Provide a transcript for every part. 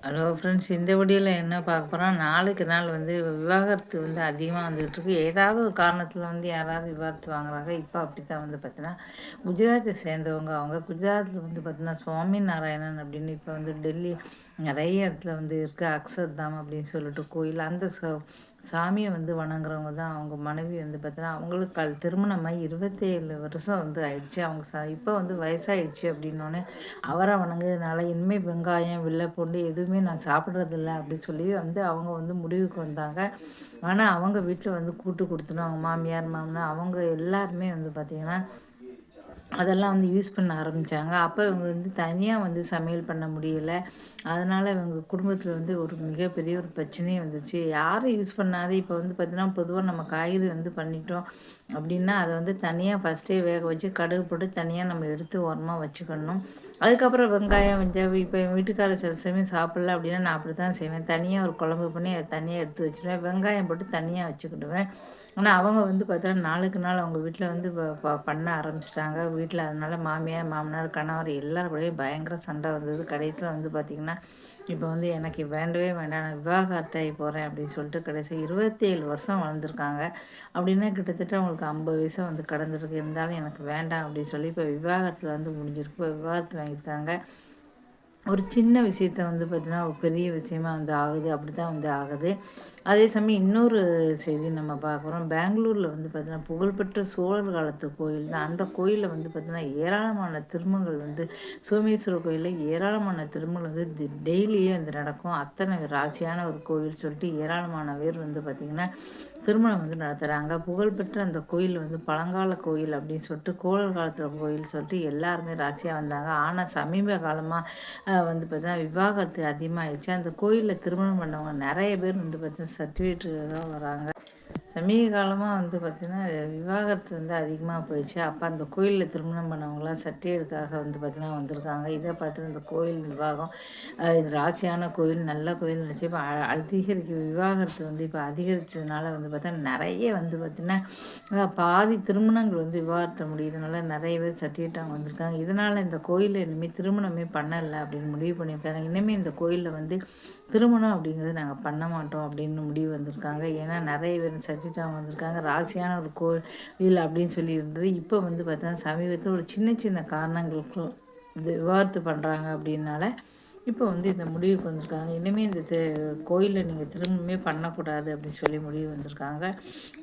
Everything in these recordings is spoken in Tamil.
ஹலோ ஃப்ரெண்ட்ஸ் இந்த வீடியோவில் என்ன பார்க்க போகிறோம் நாளுக்கு நாள் வந்து விவாகரத்து வந்து அதிகமாக வந்துகிட்ருக்கு ஏதாவது ஒரு காரணத்தில் வந்து யாராவது விவாகரத்து வாங்குறாங்க. இப்போ அப்படி தான் வந்து பார்த்தீங்கன்னா குஜராத்தை சேர்ந்தவங்க அவங்க குஜராத்தில் வந்து பார்த்தீங்கன்னா சுவாமி நாராயணன் அப்படின்னு இப்போ வந்து டெல்லி நிறைய இடத்துல வந்து இருக்குது அக்ஷர்தாம் அப்படின்னு சொல்லிட்டு கோயில் அந்த சாமியை வந்து வணங்குறவங்க தான் அவங்க மனைவி வந்து பார்த்தீங்கன்னா அவங்களுக்கு கல் திருமணமாக இருபத்தேழு வருஷம் வந்து ஆயிடுச்சு. அவங்க ச இப்போ வந்து வயசாகிடுச்சு அப்படின்னோடனே அவரை வணங்குறதுனால இனிமேல் வெங்காயம் வெள்ளைப்பூண்டு எதுவும் நான் சாப்பிட்றதில்ல அப்படின்னு சொல்லி வந்து அவங்க வந்து முடிவுக்கு வந்தாங்க. ஆனால் அவங்க வீட்டில் வந்து கூட்டு கொடுத்துனோம் அவங்க மாமியார் மாமனார் அவங்க எல்லாருமே வந்து பார்த்திங்கன்னா அதெல்லாம் வந்து யூஸ் பண்ண ஆரம்பித்தாங்க அப்போ இவங்க வந்து தனியாக வந்து சமையல் பண்ண முடியலை. அதனால் இவங்க குடும்பத்தில் வந்து ஒரு மிகப்பெரிய ஒரு பிரச்சனையே வந்துச்சு. யாரும் யூஸ் பண்ணாத இப்போ வந்து பார்த்திங்கன்னா பொதுவாக நம்ம காய்கறி வந்து பண்ணிட்டோம் அப்படின்னா அதை வந்து தனியாக ஃபஸ்ட்டே வேக வச்சு கடுகு போட்டு தனியாக நம்ம எடுத்து ஓரமாக வச்சுக்கணும். அதுக்கப்புறம் வெங்காயம் வெஞ்சால் இப்போ என் வீட்டுக்காரர் சில சமயம் சாப்பிட்ல அப்படின்னா நான் அப்படி தான் செய்வேன். தனியாக ஒரு குழம்பு பண்ணி அதை தனியாக எடுத்து வச்சுருவேன். வெங்காயம் போட்டு தனியாக வச்சுக்கிடுவேன். ஆனால் அவங்க வந்து பார்த்தா நாளுக்கு நாள் அவங்க வீட்டில் வந்து பண்ண ஆரம்பிச்சிட்டாங்க. வீட்டில் அதனால் மாமியார் மாமனார் கணவர் எல்லாருக்கூடையும் பயங்கர சண்டை வந்தது. கடைசியில் வந்து பார்த்திங்கன்னா இப்போ வந்து எனக்கு வேண்டவே வேண்டாம் நான் விவாகரத்தாகி போகிறேன் அப்படின்னு சொல்லிட்டு கடைசி இருபத்தேழு வருஷம் வளர்ந்துருக்காங்க அப்படின்னா கிட்டத்தட்ட அவங்களுக்கு ஐம்பது வயசாக வந்து கடந்துருக்கு. இருந்தாலும் எனக்கு வேண்டாம் அப்படின்னு சொல்லி இப்போ விவாகரத்தில் வந்து முடிஞ்சிருக்கு. இப்போ விவாகரத்து வாங்கியிருக்காங்க. ஒரு சின்ன விஷயத்த வந்து பார்த்திங்கன்னா ஒரு பெரிய விஷயமா வந்து ஆகுது அப்படி தான் வந்து ஆகுது. அதே சமயம் இன்னொரு செய்தி நம்ம பார்க்குறோம் பெங்களூரில் வந்து பார்த்திங்கன்னா புகழ்பெற்ற சோழர் காலத்து கோயில் தான் அந்த கோயிலில் வந்து பார்த்திங்கன்னா ஏராளமான திருமங்கள் வந்து சோமேஸ்வரர் கோயிலில் ஏராளமான திருமங்கள் வந்து டெய்லியே வந்து நடக்கும். அத்தனை ராசியான ஒரு கோயில் சொல்லிட்டு ஏராளமான பேர் வந்து பார்த்திங்கன்னா திருமணம் வந்து நடத்துகிறாங்க புகழ்பெற்ற அந்த கோயில் வந்து பழங்கால கோயில் அப்படின்னு சொல்லிட்டு கோழல் காலத்தில் கோயில் சொல்லிட்டு எல்லாருமே ராசியாக வந்தாங்க. ஆனால் சமீப காலமாக வந்து பார்த்தீங்கன்னா விவாகரத்து அதிகமாகிடுச்சு அந்த கோயிலில் திருமணம் பண்ணவங்க நிறைய பேர் வந்து பார்த்தீங்கன்னா சர்டிஃபிகேட்டுக்காக வராங்க. சமீப காலமாக வந்து பார்த்திங்கன்னா விவாகரத்து வந்து அதிகமாக போயிடுச்சு. அப்போ அந்த கோயிலில் திருமணம் பண்ணவங்களாம் சட்டியருக்காக வந்து பார்த்திங்கன்னா வந்திருக்காங்க. இதை பார்த்து இந்த கோயில் நிர்வாகம் இது ராசியான கோயில் நல்ல கோயில் வச்சு இப்போ அதிகரிக்க விவாகரத்து வந்து இப்போ அதிகரித்ததுனால வந்து பார்த்தா நிறைய வந்து பார்த்திங்கன்னா பாதி திருமணங்கள் வந்து விவாகரத்து முடியுதுனால நிறைய பேர் சர்டிஃபிகேட் வந்திருக்காங்க. இதனால் இந்த கோயிலில் இனிமேல் திருமணமே பண்ணலை அப்படின்னு முடிவு பண்ணியிருக்காங்க. இனிமேல் இந்த கோயிலில் வந்து திருமணம் அப்படிங்கிறது நாங்கள் பண்ண மாட்டோம் அப்படின்னு முடிவு வந்திருக்காங்க. ஏன்னா நிறைய பேர் சர்டிஃபிகேட் வந்திருக்காங்க. ராசியான ஒரு கோயில் அப்படின்னு சொல்லி இருந்தது இப்போ வந்து பார்த்தீங்கன்னா சமீபத்தில் ஒரு சின்ன சின்ன காரணங்களுக்கும் இது விவாதத்து பண்ணுறாங்க அப்படின்னால இப்போ வந்து இந்த முடிவுக்கு வந்திருக்காங்க. இனிமேல் இந்த கோயிலில் நீங்கள் திரும்பவுமே பண்ணக்கூடாது அப்படின்னு சொல்லி முடிவு வந்திருக்காங்க.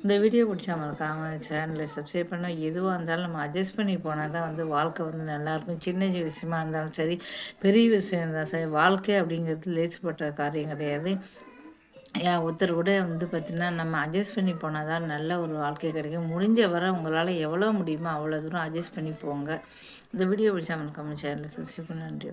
இந்த வீடியோ பிடிச்சா மறக்காமல் சேனலை சப்ஸ்கிரைப் பண்ண எதுவாக இருந்தாலும் நம்ம அட்ஜஸ்ட் பண்ணி போனால் தான் வந்து வாழ்க்கை வந்து நல்லாயிருக்கும் சின்ன விஷயமா இருந்தாலும் சரி பெரிய விஷயம் இருந்தாலும் சரி வாழ்க்கை அப்படிங்கிறது லேசுப்பட்ட காரியம் கிடையாது. ஒருத்தர் கூட வந்து பார்த்திங்கன்னா நம்ம அட்ஜஸ்ட் பண்ணி போனால் தான் நல்ல ஒரு வாழ்க்கை கிடைக்கும். முடிஞ்ச வர உங்களால் எவ்வளோ முடியுமோ அவ்வளோ தூரம் அட்ஜஸ்ட் பண்ணி போங்க. இந்த வீடியோ பிடிச்சா மறக்காமல் சேனலில் சப்ஸ்கிரைப் பண்ண. நன்றி.